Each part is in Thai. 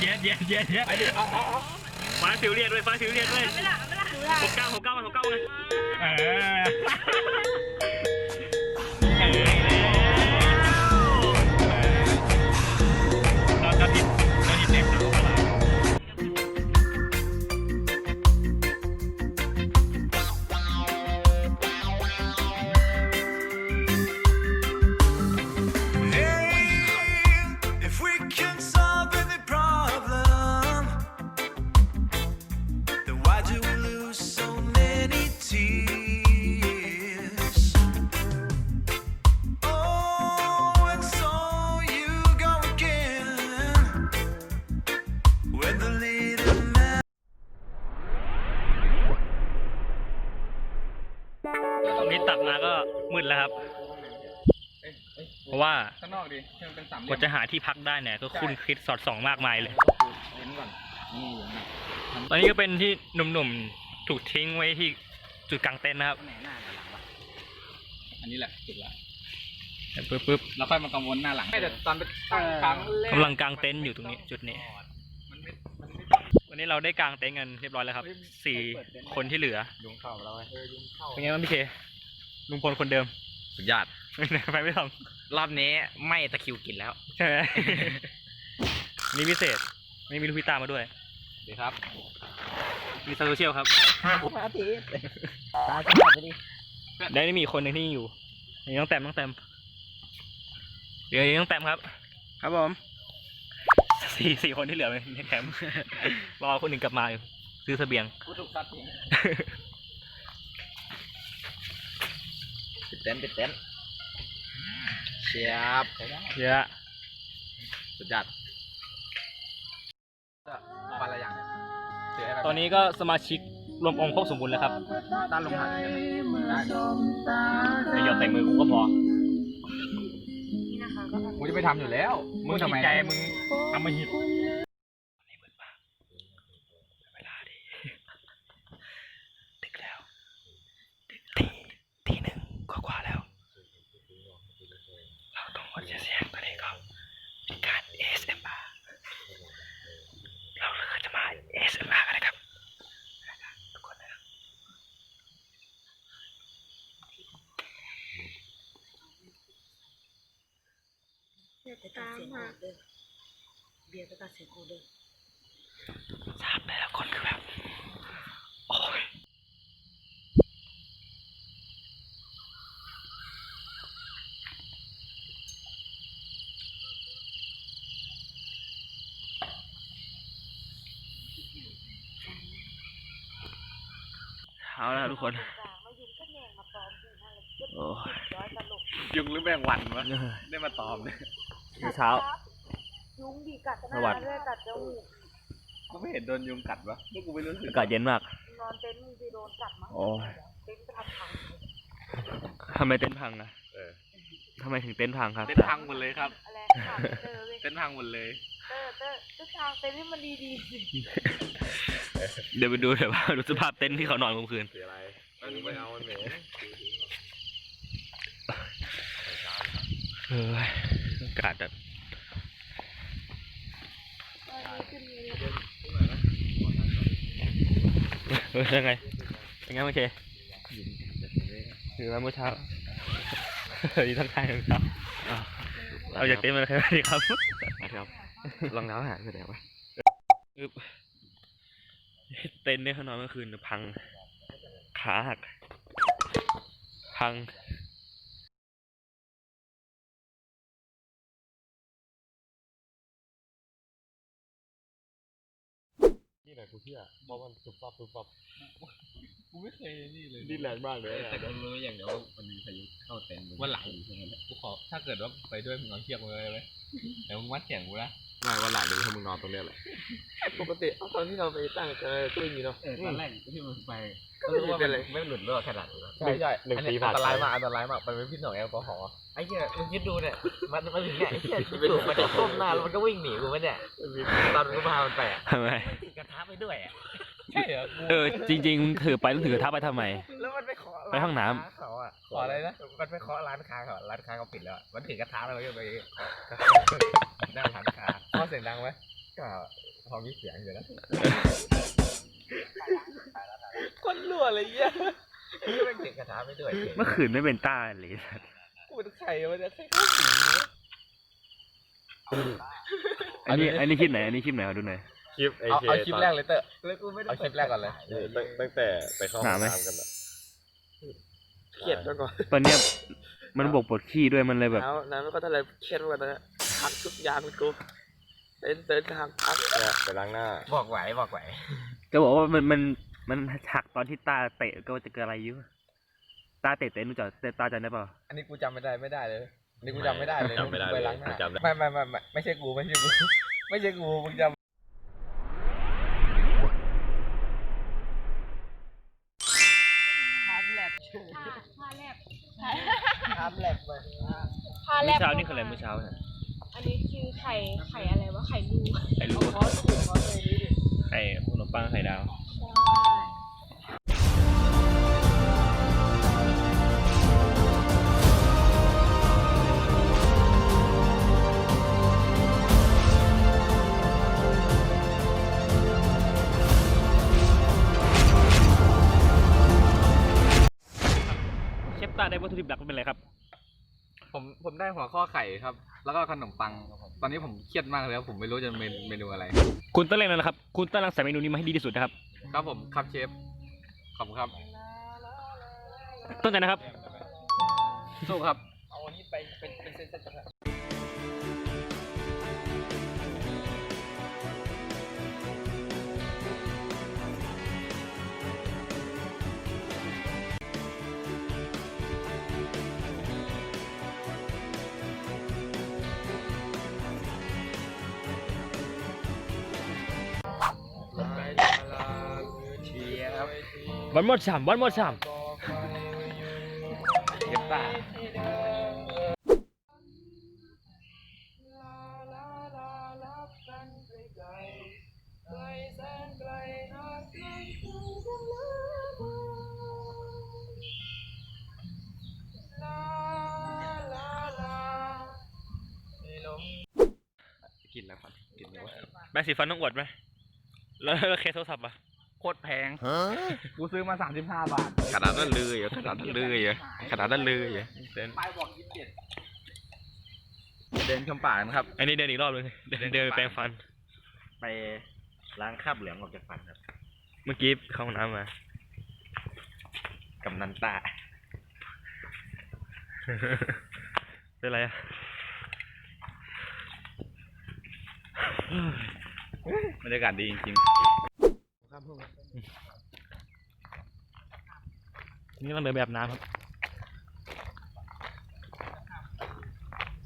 เย็ดเย็ดเย็ดเย็ดเย็ดฟ้าสิวเรียดด้วยฟ้าสิวเรียดด้วยไม่ละไม่ละหกเก้าหกเก้ามาหกเก้าเลย เออ ตรงนี้ตัดมาก็มืดแล้วครับ เพราะว่าข้างนอกดิให้มันเป็นสามเหกลี่ยว่ามจะหาที่พักได้เนี่ยก็คุ้นคิดสอดส่องมากมายเลยเว้นก่อนนี่อย่างนี้ตอนนี้ก็เป็นที่หนุ่มๆถูกทิ้งไว้ที่จุดกลางเต็นท์นะครับไหนหน้ากับหลังวะอันนี้แหละจุดละปึ๊บปึ๊บแล้วค่อยมากังวลหน้าหลังไม่แต่ตอนไปตั้งครั้งแรก กำลังกางเต็นท์อยู่ตรงนี้จุดนี้มันไม่มันไม่ วันนี้เราได้กางเต็นท์กันเรียบร้อยแล้วครับสี่คนที่เหลือยุงเข้าแล้วไงเออยุงเข้าเป็นไงบ้างพี่เคลุงพลคนเดิมสุดยอดไปไม่ทรอบนี้ไม่ตะคริวกินแล้วำใช่ไหมนี่พิเศษ ไม่มีลูกพิตามาด้วยดีครับ มีโซเชียลครับอาทิตย์ตาจะไปดิแล้วนี่มีอีกคนหนึ่งที่อยู่นี่ต้องแต้มต้องแต้มเดี๋ยวนี้ต้องแต้มครับ ครับผม สี่สี่คนที่เหลือในแคมป์ รอคนหนึ่งกลับมาอยู่ซื้อเสบียงกูถูกซัดทิ้งปิดเต็นท์ปิดเต็นท์เชียบเยอะสุดยอดวันละอย่างเนี่ยเสียอะไรตอนนี้ก็สมาชิกรวมองค์ครบสมบูรณ์แล้วครับต้านลมหายใจได้ไม่หยอดใส่มือกูก็พอ นี่นะคะก็ กูจะไปทำอยู่แล้ว มึงทำไม ใจมึง ทำมาหิตเวลาดีดึกแล้วดึกทีทีหนึ่งกว่าๆแล้วเราต้องงดเสียงตอนนี้ก็มีการ ASMR เราก็จะมา ASMR กันนะครับทุกคนนะครับตามมา เบียร์ก็ตัดเสียงกูเลยทราบแต่ละคนคือแบบ โอ้ยเอาแล้วทุกคนมายืนก็แยงมาปลอมอยู่นั่นเลยโอ้ยย้อยตลกยุงหรือแมงวันวะได้มาตอมเนี่ยเช้า ยุงดีกัดหสวัน้าสดีด้วยกัดจมูกกูไม่เห็นโดนยุงกัดวะพวกกูไม่รู้สึกอากาศเย็นมาก นอนเต็นท์มึงไปโดนกัดมั้งโอ้ย เต็นท์จะทำพังทำไมเต้นท์พังอะทำไมถึงเต้นท์พังครับเต้นพังหมดเลยครับ อะไรถามเตอร์เว้ยเต้นพังหมดเลย เตอร์เตอร์เตอร์ทางเต็นท์ให้มันดีๆสิเดี๋ยวไปดูเดี๋ยวว่าดูสภาพเต็นท์ที่เขานอนเมื่อคืนเสียอะไรมันไม่เอามันเหม็นเอออากาศแบบ อันนี้ขึ้น เลยเออยังไงเป็นไงโอเคถือมาเมื่อเช้าดีทั้งทางทั้งเช้าอ้าวเอาจากเต็นท์มาเลยครับดีครับครับรองเท้าหายไปไหนวะอึ๊บเต็นท์เนี่ยเขานอนเมื่อคืนพัง ขาหัก พัง กูเชื่อเพราะมันปุ๊บปั๊บปุ๊บปั๊บกูไม่เคยนี่เลยดิ้นแรงมากเลยแต่ก็รู้อย่างเดียวว่ามันมีพายุเข้าเต็นท์วันหลังกูขอถ้าเกิดว่าไปด้วยมึงเอาเชือกมาเลยไหมแต่มึงมัดแขนกูนะ ไม่วันหลังเดี๋ยวให้มึงนอนตรงเนี้ยแหละปกติเอาตอนที่เราไปตั้งเจอตู้อย่างนี้เนาะ เออตอนแรกที่มึงไปก็รู้ว่าเป็นอะไรไม่หลุดเลือดขนาดนั้นใช่ใช่หนึ่งอันปีนี้ผ่าอันนตไปรายมากอันตรายมากมันเป็นพิษของแอลกอฮอล์ไอ้เหี้ยมึงคิดดูเนี่ยมันมาถึงเนี่ยไอ้เหี้ยจู่ๆมันจะก้มหน้าแล้วมันก็วิ่งหนีกูไหมเนี่ยตอนกูพามันไปอะทำไมติดกระทะไปด้วยอะ ใช่เหรอกูเออจริงๆมึงถือไปต้องถือกระทะไปทำไม แล้วมันไปขอไปห้องน้ำ ร้าค้าเขาอะขออะไรนะ มันไปขอร้านค้าเขาร้านค้าเขาปิดแล้วอะมันถือกระทะแล้วมันก็ไปนั่งร้านค้าพ่อเสียงดังไหมก็พอมีเสียงอยู่นะคนรั่วเลยเหี้ยนี่ไม่เก่งกระทาไม่ด้วยเมื่อคืนไม่เป็นต้าเลย กูเป็นใครวะเนี่ยใครเข้าสิงวะอันนี้อันนี้คลิปไหนอันนี้คลิปไหนเอาดูหน่อย คลิปไอเอาเคเอาคลิปตอนแรกเลยเตอะเอาคลิปแรกก่อนเลยเออตั้งตั้งแต่ไปเข้าห้องน้ำกันอะเครียดแล้วก่อนตอนเนี้ยมันบวกปวดขี้ด้วยมันเลยแบบ แล้วน้ำไม่ก็อะไรเครียดกว่านั้นพักทุกอย่างเลยกูเดินเดินทางพักเนี่ยไปล้างหน้าบอกไหวบอกไหวจะบอกว่ามันมันมันหักตอนที่ตาเตะก็จะเกิดอะไรอยุ่ตาเตะเตะรู้จักเตะตาจำได้เปล่าอันนี้กูจำไม่ได้ไม่ได้เลยอันนี้กูจำไม่ได้เลยจำไม่ได้ปเลยล้างหน้าจำได้ ไม่ไม่ไม่ไม่ไม่ใช่กูไม่ใช่กูไม่ใช่กูมึงจำ ทำแลบไปผ้าแลเมื่อบเช้านี่คืออะไรเมื่อเช้าเนี่ยอันนี้คือไข่ไข่อะไรวะไข่ลูไข่ลูกขอสูตรขอเลยดิไข่ขนมปังไข่ดาวเช ตาได้วัตถุดิบหลักมันเป็นอะไรครับ ผมผมได้หัวข้อไข่ครับ แล้วก็ขนมปังตอนนี้ผมเครียดมากเลยครับผมไม่รู้จะเมนเมนูอะไร คุณต้องเล่นแล้วนะครับ คุณต้องรังสรรค์เมนูนี้มาให้ดีที่สุดนะครับครับผมครับเชฟขอบคุณครับต้นใจนะครับ สู้ครับ เอาอันนี้ไปเป็นเป็นเส้นๆกัน วันหมดสามวันหมดสามเชฟตากินแล้วครับกินแล้วแบงค์สีฟันต้องอวดไหมแล้วแล้วเคสโทรศัพท์อะ โคตรแพงกูซื้อมา35บาทขนาดนั้นเลยเหรอขนาดนั้นเลยเหรอขนาดนั้นเลยเหรอเดินป้ายบอก27เดินชมป่ากันครับ อันนี้เดินอีกรอบเลยเดินเดินไปแปรงฟัน ไปล้างคราบเหลืองออกจากฟันครับ เมื่อกี้เข้าห้องน้ำมากำนันตาเป็นไรอะบรรยากาศดีจริง นี่เราเดินแบบน้ำครับ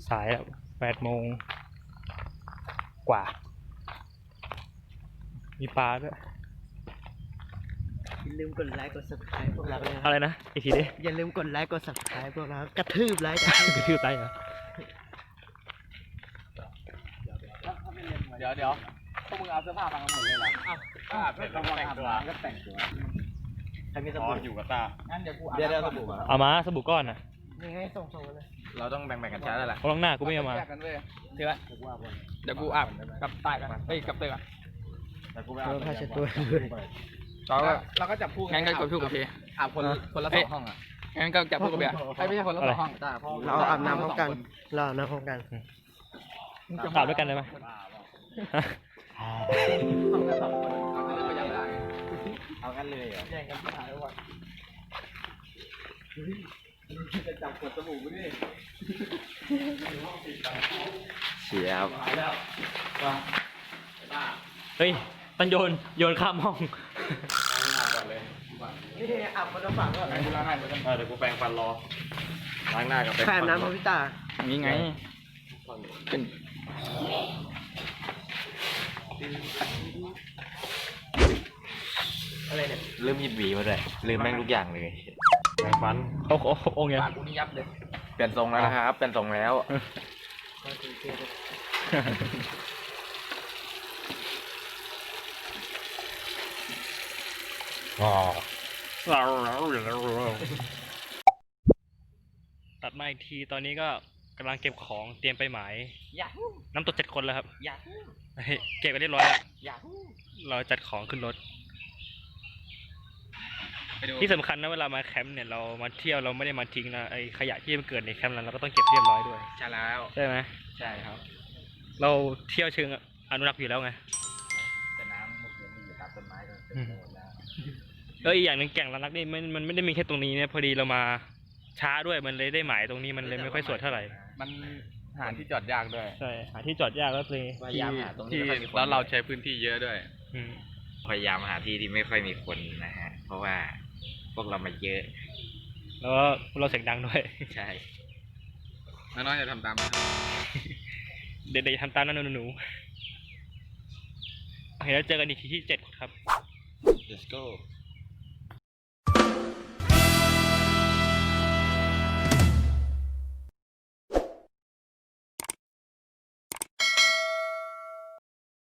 สายแล้วแปดโมงกว่า มีปลาด้วยอย่าลืมกดไลค์กด subscribe พวกเราเลยนะอะไรนะอีกทีดิอย่าลืมกดไลค์กด subscribe พวกเรากระทืบไลค์กระทืบไตเหรอเดี๋ยวเดี๋ยวพวกมึงเอาเสื้อผ้ามากันหมดเลยเหรอ อ้าวก็อาบน้ำแต่งตัวก็แต่งตัวใครมีสๆอ๋อบู่อยู่กับตางั้นเดี๋ยวกูอาบเดี๋ยวเดี๋ยวน้ำสบู่มาเอามาสบู่ก้อนอะยังไงส่งส่งมาเลย เราต้องแบ่งๆกันใช้แล้วแหละเขาล้างหน้ากูไม่เอามาแยกกันเว้ยเดี๋ยวเดี๋ยวกูอาบกับใต้กันเอ้ยกับเตยกันแต่กูไปเออาอบผ้าเช็ดตัวเราก็เราก็จับคู่งั้นก็จับคู่กับพี่อาบคนคนละสองห้องอะงั้นก็จับคู่กับเบียร์ไอ้ไม่ใช่คนละสองห้องเราอาบน้ำพร้อมกันเราอาบน้ำพร้อมกันกลับด้วยกันเลยไหม เอากันเลยเหรอแย่งกันที่หายแล้ววะจะจับกดสบู่กูดิเชียบเฮ้ยต้องโยน โยนข้ามห้องนี่อาบคนละฝั่งก็ไหนกูล้างให้เหมือนกันเออเดี๋ยวกูแปรงฟันรอ ล้างหน้ากับแปรงแค่ฟันน้ำพระพิตานี่ไง ลืมหยิบหวีมาด้วยลืมแม่งทุกอย่างเลยแปรงฟันเขาเขาเขาองค์ไงปากกูนี่ยับเลยเปลี่ยนทรงแล้วนะครับเปลี่ยนทรงแล้วอ๋อตัดมาอีกทีตอนนี้ก็กำลังเก็บของเตรียมไปหมาย ยาฮูน้ำตกเจ็ดคนแล้วครับ ยาฮูเฮ้ยเก็บไปเรียบร้อยแล้ว ยาฮูเราจัดของขึ้นรถไปดู ที่สำคัญนะเวลามาแคมป์เนี่ยเรามาเที่ยวเราไม่ได้มาทิ้งนะไอขยะที่มันเกิดในแคมป์นั้นเราก็ต้องเก็บเรียบร้อยด้วยใช่แล้วใช่ไหมใช่ครับ เราเที่ยวเชิงอนุรักษ์อยู่แล้วไงแต่น้ำเมื่อคืนมันอยู่ตามต้นไม้ก็เต็มไปหมดแล้วแล้วอีกอย่างหนึ่งแก่งอนุรักษ์นี่มันมันไม่ได้มีแค่ตรงนี้เนี่ยพอดีเรามาช้าด้วยมันเลยได้หมายตรงนี้มันเลยไม่ค่อยสวยเท่าไหร่ มันหาที่จอดยากด้วยใช่หาที่จอดยากแล้วเลยพยายามหาตรงที่ที่ไม่ค่อยมีคนแล้วเราใช้พื้นที่เยอะด้วยอืมพยายามหาที่ที่ไม่ค่อยมีคนนะฮะเพราะว่า พวกเรามาเยอะ แล้วก็เราเสียงดังด้วย ใช่ น้องๆจะทำตามนะครับเด็กๆทำตามนั้นหนูๆโอเคแล้วเจอกันอีกทีที่เจ็ดครับ let's go